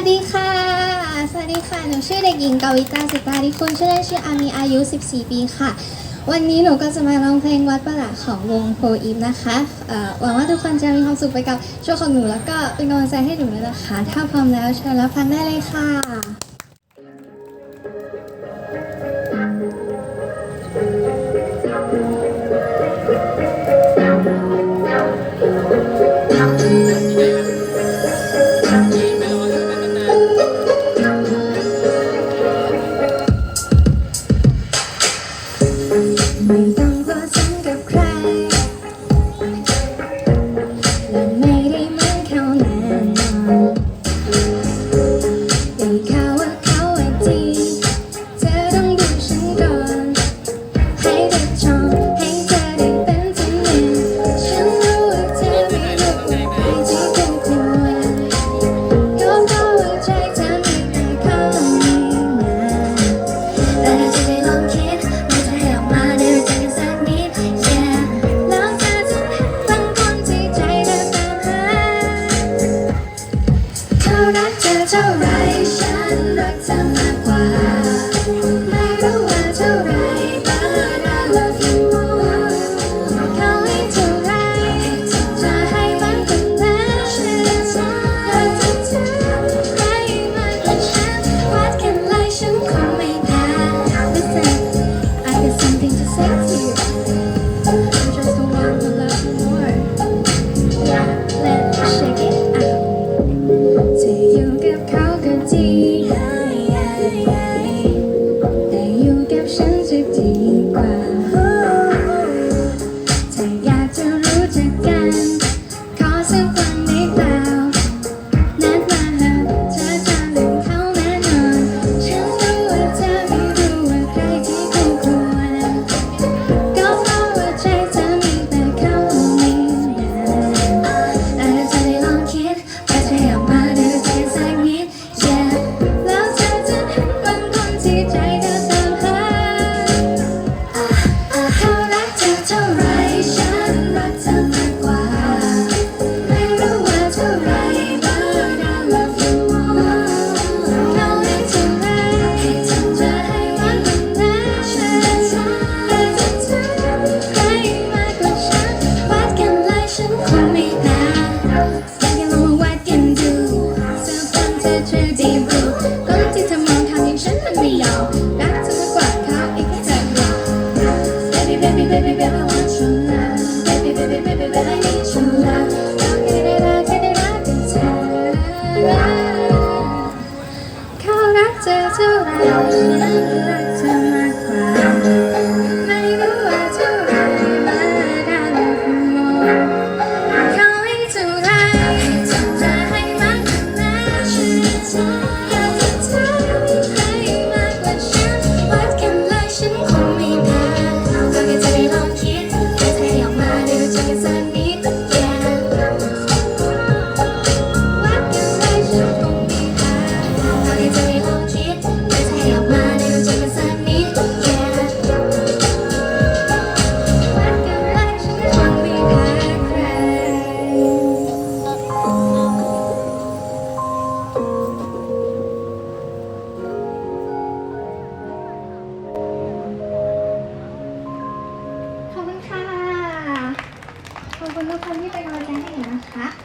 วัสดีค่ะ สวัสดีค่ะ หนูชื่อเด็กหญิงกวิตาสิตาดิคุณชื่อเล่นชื่ออามีอายุ 14 ปีค่ะ วันนี้หนูก็จะมาร้องเพลงวัดประหลาของวงโฟอีฟนะคะหวังว่าทุกคนจะมีความสุขไปกับช่วงของหนูแล้วก็เป็นกำลังใจให้หนูด้วยนะคะ ถ้าพร้อมแล้วเชิญรับฟังได้เลยค่ะไม่ ต้ รักเธอเท่าไรฉันรักเธอมากกว่า ไม่รู้ว่าเท่าไร but I love you more เขาให้เท่าไรจะให้มากกว่านั้นฉันรักเธอให้มากกว่าฉันวัดกันเลยฉันคงไม่แพ้ Listen I got something to say Baby, baby, baby, baby, I want your love. Baby, baby, baby, baby, I need your love. Don't get it out, get it out, get it out. เขารักเธอเท่าไรฉัน 啊